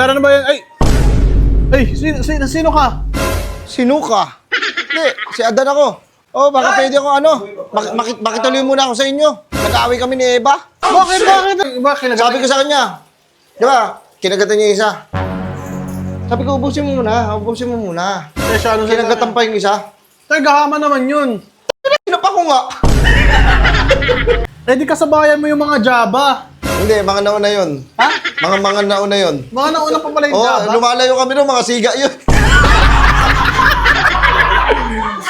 Sara na ba yan? Ay! Ay, sino, sino, sino ka? Sino ka? Hindi, si Adan ako. Oh, baka pwede ako ano, mak- makit makituloy muna ako sa inyo. Nag-aaway kami ni Eva. Bakit, bakit? Bakit? Sabi ko sa kanya, di ba, kinagatan niya yung isa. Sabi ko, ubusin mo muna, ubusin mo muna. Eh, siya, ano siya? Kinagatan pa yung isa. Tay, gahama naman yun. Sino pa ko nga? Eh, di kasabayan mo yung mga Java. Hindi, mga nauna yun. Ha? Mga mga nauna yun. Mga nauna pa pala yung Oo, Java. lumalayo kami ng mga siga yun.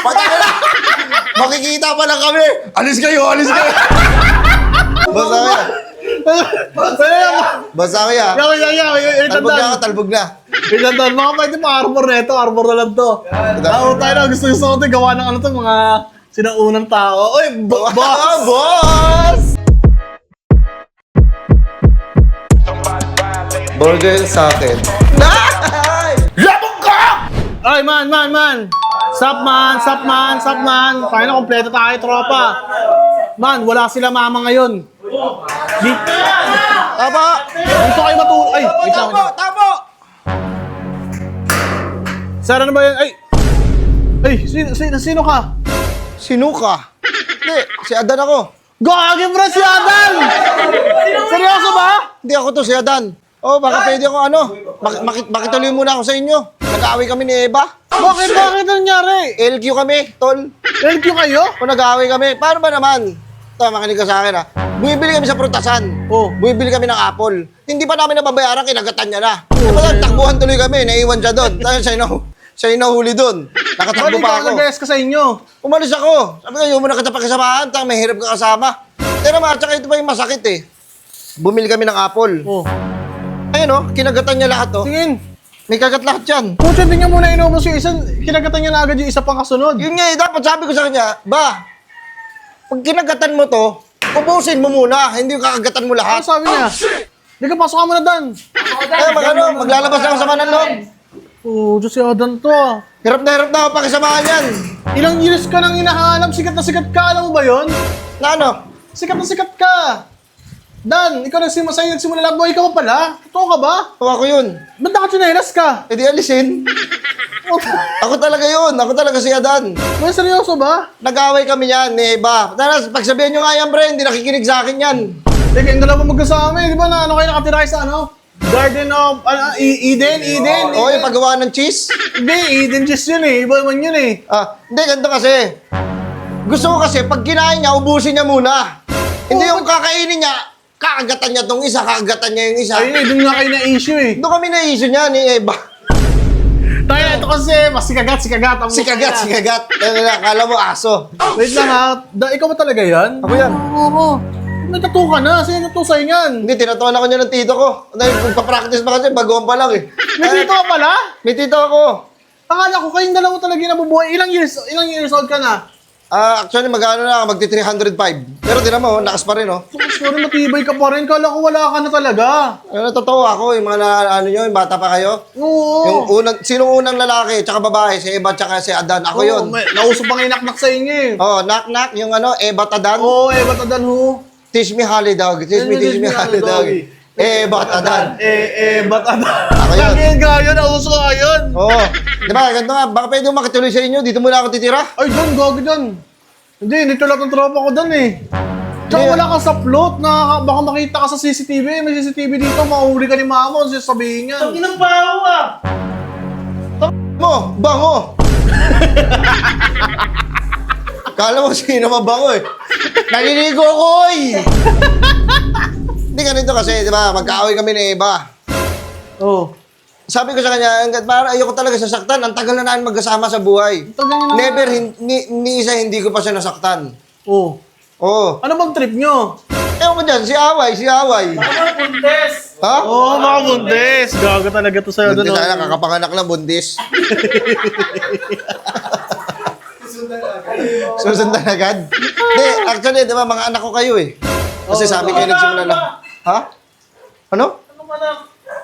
Patay na! Makikita pa lang kami! Alis kayo, alis kayo! Basta kaya. Basta kaya. Yaw, yaw, yaw. Talbog na ako, talbog na. Itandan. Mga pwede pa arbor na ito. Arbor na lang to. Tao tayo na. Gusto gusto ko ito. Gawa ng ano to. Mga sinaunang tao. Ah, boss! boss! Burger sa akin. Ay! Labog ka! Ay, man, man, man. Sup, man, sup, man, sup, man. Tayo na, kompleto tayo, tropa. Man, wala sila mama ngayon. Di, Tama! gusto kayo matulog. Ay, wait lang. tamo, tamo! Sara na ba yan? Ay! Ay, sino, sino, sino ka? Sino ka? Hindi, si Adan ako. Gagi, bro, si Adan! Seryoso ba? Hindi ako to, si Adan. Oh, baka pwede ako ano, mak makit makituloy muna ako sa inyo. Nag-aaway kami ni Eva. Bakit, bakit nangyari? LQ kami, tol. LQ kayo? Kung nag-aaway kami, paano ba naman? Ito, makinig ka sa akin ha. Bumibili kami sa prutasan. Oh. Bumibili kami ng apple. Hindi pa namin nababayaran, kinagatan niya na. Di ba, takbuhan tuloy kami, naiwan siya doon. Dahil siya inaw, siya inahuli doon. Nakatakbo Balik pa ka ako. nag ka sa inyo. Umalis ako. Sabi ko, yung muna kita pakisamahan, tang may hirap ka kasama. Pero mga, tsaka ito pa yung masakit eh. Bumili kami ng apple. Oh. Ayun oh, kinagatan niya lahat oh. Tingin. May kagat lahat yan. Pucha, hindi niya muna inubos yung isa. Kinagatan niya na agad yung isa pang kasunod. Yun nga eh, dapat sabi ko sa kanya, ba, pag kinagatan mo to, ubusin mo muna, hindi yung kakagatan mo Ano lahat. sabi niya? Hindi ka, pasok ka muna, Dan. Eh, mag ano, maglalabas na ako sa ng loob. Oh, Diyos si Adan to ah. Hirap na hirap na ako pakisamahan yan. Ilang years ka nang hinahanap, sikat na sikat ka, alam mo ba yon? Na ano? Sikat na sikat ka. Dan, ikaw nagsimula sa'yo, nagsimula lang, ikaw pa pala? Totoo ka ba? Tawa ko yun. Ba't nakachinelas ka? E di alisin. Ako talaga yun. Ako talaga si Adan. May seryoso ba? Nag-away kami yan ni Eva. Tapos pagsabihin nyo nga yan, bre, hindi nakikinig sa akin yan. Teka, yung dalawa magkasama eh. Di ba na ano kayo nakatira kayo sa ano? Garden of ano, E- Eden? Eden? Oo, yung paggawa ng cheese. Hindi, Eden Cheese yun eh. Iba naman yun eh. Ah, hindi, ganito kasi. Gusto ko kasi, pag kinain niya, ubusin niya muna. Hindi yung kakainin niya, kakagatan niya tong isa, kakagatan niya yung isa. Ayun eh, doon nga kayo na-issue eh. Doon kami na-issue niya ni Eva. Tayo, ito kasi, mas sikagat, sikagat. Ang Si kagat, si kagat. Ano na, Akala mo aso. Wait lang ha. Da, ikaw ba talaga yan? Ako yan. Oo. May tattoo ka na. Sino tattoo sa'yo yan? Hindi, tinatuan ako niya ng tito ko. Dahil magpa-practice pa kasi, baguhan pa lang eh. May tito ka pala? May tito ako. Akala ko kayong dalawa talaga yung nabubuhay. Ilang years, ilang years old ka na? Ah, actually, mag-ano na ako, magti 305. Pero tinan mo, lakas pa rin, oh. Sorry, matibay ka pa rin. Kala ko wala ka na talaga. Ano, totoo ako, yung mga na, ano nyo, yung bata pa kayo. Oo. Yung unang, sinong unang lalaki, tsaka babae, si Eva, tsaka si Adan. Ako yun. Oo, may, nauso pa ngayon naknak sa inyo eh. Oh, knock yung ano, Eva Tadan. Oo, eh, ba't adan ho? Teach me Holly dog. Teach me, teach me Holly dog. Eva Tadan. Eh, eh, ba't adan? Ako yun. Lagi yung gayo, nauso ka yun. Oo. Oh, di ba, ganito nga, baka pwede makituloy sa inyo, dito muna ako titira. Ay, doon, gago dyan. Hindi, dito lang ang tropa ko doon eh. Tsaka wala kang sa plot na baka makita ka sa CCTV. May CCTV dito, mahuli ka ni mama kung sasabihin yan. Inang baho ah! Mo, bango. Kala mo sino mabango eh. Naliligo ako oy. Ganito kasi, di ba, magkaaway kami ni Eva. Oo. Sabi ko sa kanya, hanggat para ayoko talaga sasaktan. Ang tagal na namin magkasama sa buhay. Tagal na- Never, hin- ni, ni isa hindi ko pa siya nasaktan. Oo. Oo. Ano bang trip nyo? Ewan ko dyan, si Away, si Away. Ano? Ha? Oo, oh, mga bundes. Gago talaga to sa'yo Buntis doon. na kakapanganak lang, buntis. Susundan agad? Hindi, actually, di ba, mga anak ko kayo eh. Kasi sabi kayo nagsimula lang. Ha? Ano? Ano ba na?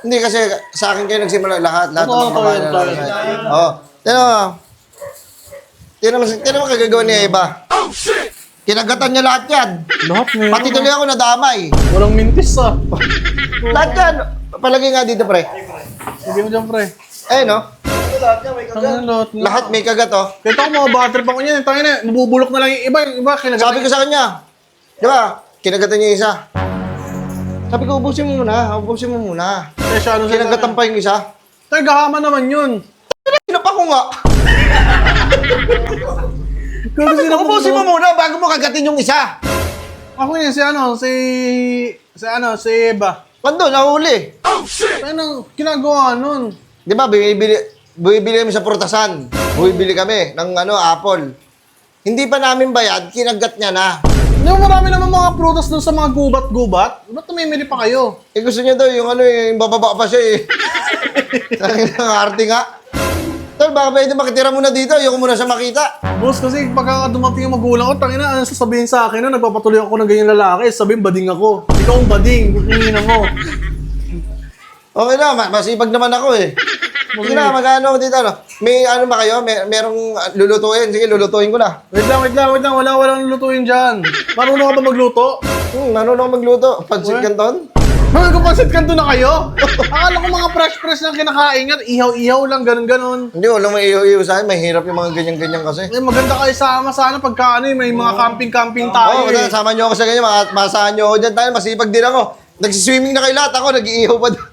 Hindi kasi sa akin kayo nagsimula lahat. Lahat ng Oo, mga na totoo yun, lalaki. Oo. Tignan mo. Tignan mo, tignan mo kagagawa ni Eva. Kinagatan niya lahat yan. Lahat meron. Pati tuloy ako nadamay. Walang mintis ah. Lahat yan. Palagay nga dito, pre. Sige mo dyan, pre. Eh, no? Lahat nga. Lahat may kagat, oh. Kita ko mga battery pa ko niyan. Tayo na, nabubulok na lang yung iba. Yung iba, kinagat. Sabi ko sa kanya, di ba, kinagatan niya yung isa. Sabi ko, ubusin mo muna, ubusin mo muna. Eh, siya, ano Kinagatan pa yung isa. Tayo, gahama naman yun. Sinapa ko nga. Kung gusto na Ubusin mo muna bago mo kagatin yung isa. Ako yun, si ano, si... Si ano, si Eva. Pando, nahuli. Ano, ginagawa nun? Di ba, bumibili, bumibili kami sa purtasan. Bumibili kami ng ano, apple. Hindi pa namin bayad, kinagat niya na. Hindi mo marami naman mga prutas dun sa mga gubat-gubat. Ba't tumimili pa kayo? Eh gusto niya daw yung ano, yung bababa pa siya eh. Sabi ng arte nga. Tol, baka pwede makitira muna dito, ayoko muna siya makita. Boss, kasi pagka dumating yung magulang ko, tangina, ano sasabihin sa akin na nagpapatuloy ako ng ganyan lalaki, sabihin bading ako. Ikaw ang bading, hingin mo. Okay na, ma- masipag naman ako eh. Sige na, magkano ako dito, ano? May ano ba kayo? May, merong ah, lulutuin? Sige, lulutuin ko na. Wait lang, wait lang, wait lang, wala, walang lutuin dyan. Marunong ka ba magluto? Hmm, marunong magluto. Pansit canton? Mga kapansit kanto na kayo? Akala ko mga fresh-fresh lang kinakain yan, ihaw-ihaw lang, ganun-ganun. Hindi, walang may iyo-iyo sa akin. Mahirap yung mga ganyan-ganyan kasi. Eh, maganda kayo sama sana pagka ano, eh, may mga camping-camping Oo, tayo oh, eh. sama niyo ako sa ganyan. Mga, masahan niyo ako dyan tayo. Masipag din ako. Nagsiswimming na kayo lahat. Ako, nag-iihaw pa doon.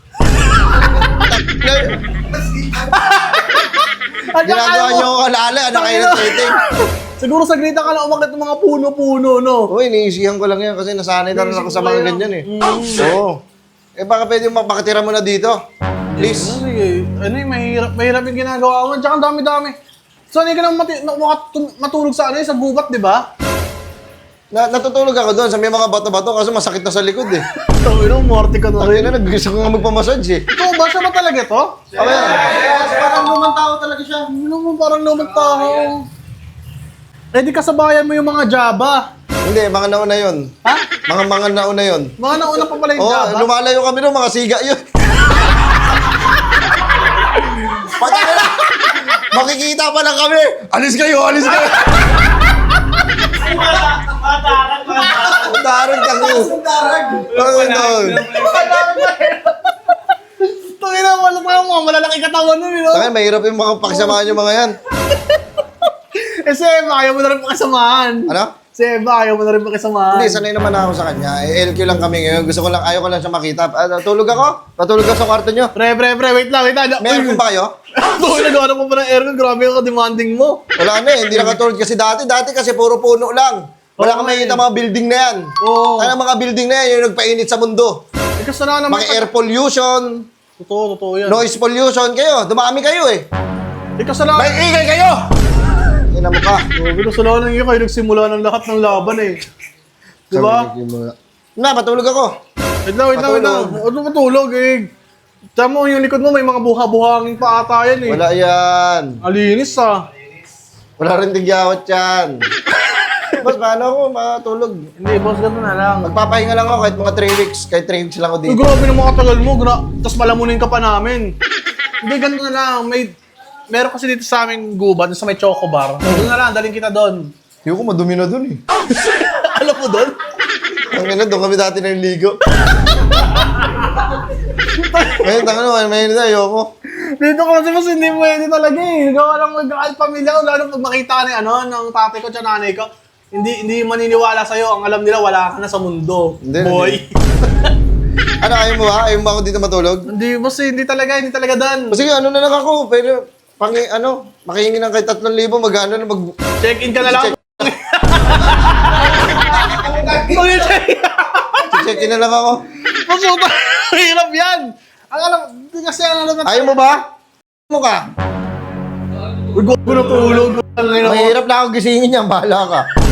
Ginagawa niyo ako kalala. Ano kayo ng dating? Siguro sa grita ka lang umakit ng mga puno-puno, no? Uy, iniisihan ko lang yan kasi nasanay na rin ako sa mga ganyan eh. Oo. Eh baka pwede mo makatira mo na dito. Please. Ano eh, ano eh, mahirap, mahirap yung ginagawa mo. Tsaka ang dami-dami. Sanay ka nang mati- na- makat- matulog sa ano eh, sa gubat, di ba? Na natutulog ako doon sa may mga bato-bato kasi masakit na sa likod eh. Tawin mo, morty ka na rin. na, nag-gusto ko nga magpamassage eh. Ito, ba siya ba talaga to? Okay. Parang lumang tao talaga siya. Ano mo, parang lumang tao. Eh di kasabayan mo yung mga Java. Hindi, mga nauna yun. Ha? Mga mga nauna yun. Mga nauna pa pala yung Oo, Java. lumalayo kami doon, mga siga yun. Pati na lang. Makikita pa lang kami. Alis kayo, alis kayo. Ay, bata, bataran, bataran. Darag kami. Darag doon. Tangin na, wala tayo mga malalaki katawan nun, you know? Taka, mahirap yung mga pakisamahan yung mga yan. Eh, si Eva, ayaw mo na rin pakisamahan. Ano? Si Eva, ayaw mo na rin pakisamahan. Hindi, sanay naman ako sa kanya. Eh, LQ lang kami ngayon. Gusto ko lang, ayaw ko lang siya makita. Ah, tulog ako? Patulog ka sa kwarto nyo? Pre, pre, pre, wait lang, wait lang. May aircon ba kayo? Ito, nagawa mo pa ng aircon. Grabe yung demanding mo. Wala na eh. Hindi nakatulog kasi dati. Dati kasi puro puno lang. Wala kang eh. makikita mga building na yan. Oo. Ano mga building na yan, yung nagpainit sa mundo. Eh, kasalanan naman. Mga air pollution, Totoo, totoo yan. noise pollution kayo. Dumami kayo eh. Eh, kasalanan. May ingay kayo! Ina mo ka. Grabe, kasalanan yun kayo nagsimula ng lahat ng laban eh. Diba? Na, matulog ako. Wait lang, wait lang, wait lang. Ano matulog eh? Tama mo, yung likod mo may mga buha-buhangin pa ata yan eh. Wala yan. Alinis ah. Wala rin tigyawat yan. Boss, paano ako matulog? Hindi, boss, ganun na lang. Magpapahinga lang ako kahit mga 3 weeks. Kahit 3 weeks lang ako Uy, dito. grabe ng mga tagal mo. Gra- Tapos malamunin ka pa namin. Hindi, ganun na lang. May... Meron kasi dito sa aming gubat, sa may choco bar. Doon na lang, daling kita doon. Hindi ko madumi na dun eh. Alam mo doon? Ang ina, doon kami dati ng ligo. Ngayon, tangan naman, may na, ayoko. Dito kasi mas hindi pwede talaga eh. Gawa lang mag pamilya ko, lalo pag makita ni ano, ng tatay ko at nanay ko. Hindi hindi maniniwala sa'yo. Ang alam nila, wala ka na sa mundo. Hindi, Boy. Ano, ayaw mo ba? Ayaw mo ba ako dito matulog? Hindi, boss, eh, hindi talaga, hindi talaga dan. O sige, ano na lang ako. Pero, pang, ano, makihingi ng kahit 3,000, mag-ano na, mag... Check-in ka na lang. Check- Tuloy check Check in na lang ako. Masuta. Hirap yan. Ang alam, hindi kasi ang alam Ayaw mo ba? Mo ka? Uy, gago na tulog. Ang ina mo. Mahirap na ako gisingin niyan, bahala ka.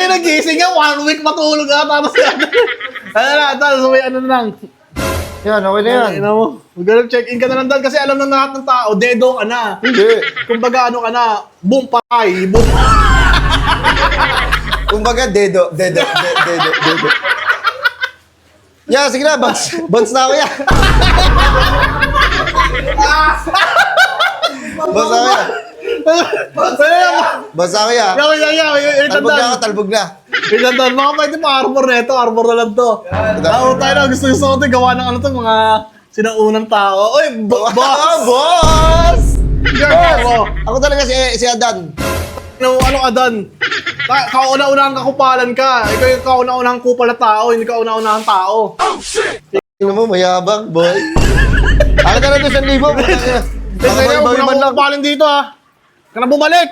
Ay, nagising nga, one week matulog ka, tapos yan. Ano na, tapos may ano na lang. Yan, okay na yan. Ina mo, ganun check-in ka na lang dahil kasi alam ng lahat ng tao, dedo ka na. Hindi. Kumbaga ano ka na, boom patay, boom. Kumbaga, dedo, dedo, de- dedo, dedo. Yeah, sige na, bounce, bounce na ako yan. bounce na ako yan. Basta ko yan. Yaw, yaw, yaw. Talbog na ako, talbog na. Wait, tandaan. Mga pwede pa arbor na ito. Arbor na lang to. Tao tayo na. Gusto gusto ko ito. Gawa ng ano to. Mga sinaunang tao. Ah, boss! boss! Boss! Ako talaga si, si Adan. Ano, ano ka dan? Ka kauna-unahang kakupalan ka. Ikaw yung kauna-unahang kupal na tao. Hindi kauna-unahang tao. Tingnan mo, mayabang, boy. Lang doon 1,000. Baka man na lang. kupalin dito ha. Ka na bumalik.